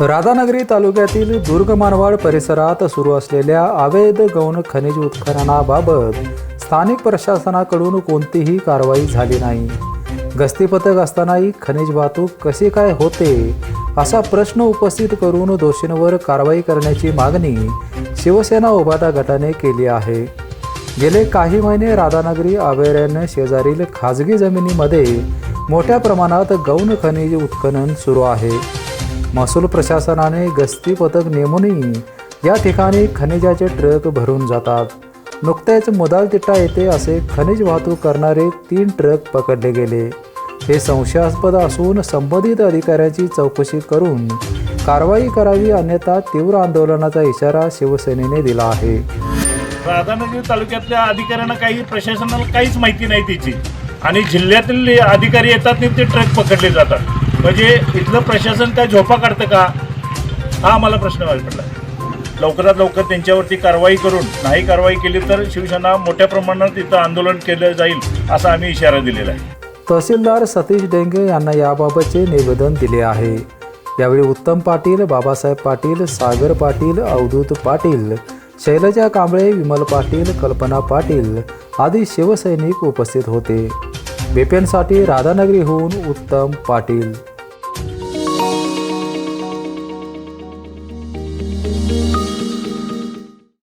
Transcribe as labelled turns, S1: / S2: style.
S1: राधानगरी तालुक्यातील दुर्ग मानवाड परिसरात सुरू असलेल्या अवैध गौण खनिज उत्खननाबाबत स्थानिक प्रशासनाकडून कोणतीही कारवाई झाली नाही. गस्ती पथक असतानाही खनिज वाहतूक कशी काय होते असा प्रश्न उपस्थित करून दोषींवर कारवाई करण्याची मागणी शिवसेना उभाटा गटाने केली आहे. गेले काही महिने राधानगरी अभयारण्य शेजारील खाजगी जमिनीमध्ये मोठ्या प्रमाणात गौण खनिज उत्खनन सुरू आहे. महसूल प्रशासनाने गस्ती पथक नेमूनही या ठिकाणी खनिजाचे ट्रक भरून जातात. नुकतेच मुदालतिट्टा येथे असे खनिज वाहतूक करणारे तीन ट्रक पकडले गेले. हे संशयास्पद असून संबंधित अधिकाऱ्याची चौकशी करून कारवाई करावी अन्यथा तीव्र आंदोलनाचा इशारा शिवसेनेने दिला आहे.
S2: राधानगरी तालुक्यातल्या अधिकाऱ्यांना काही प्रशासनाला काहीच माहिती नाही त्याची आणि जिल्ह्यातील अधिकारी येतात ते ट्रक पकडले जातात. म्हणजे इथलं प्रशासन काय झोपा काढतं का? हा मला प्रश्न पडला. लवकरात लवकर त्यांच्यावरती कारवाई करून नाही कारवाई केली तर शिवसेना मोठ्या प्रमाणात इथं आंदोलन केलं जाईल असा आम्ही इशारा दिलेला आहे.
S1: तहसीलदार सतीश डेंगे यांना याबाबतचे निवेदन दिले आहे. यावेळी उत्तम पाटील बाबासाहेब पाटील सागर पाटील अवधूत पाटील शैलजा कांबळे विमल पाटील कल्पना पाटील आदी शिवसैनिक उपस्थित होते. बेपेनसाठी राधानगरीहून उत्तम पाटील.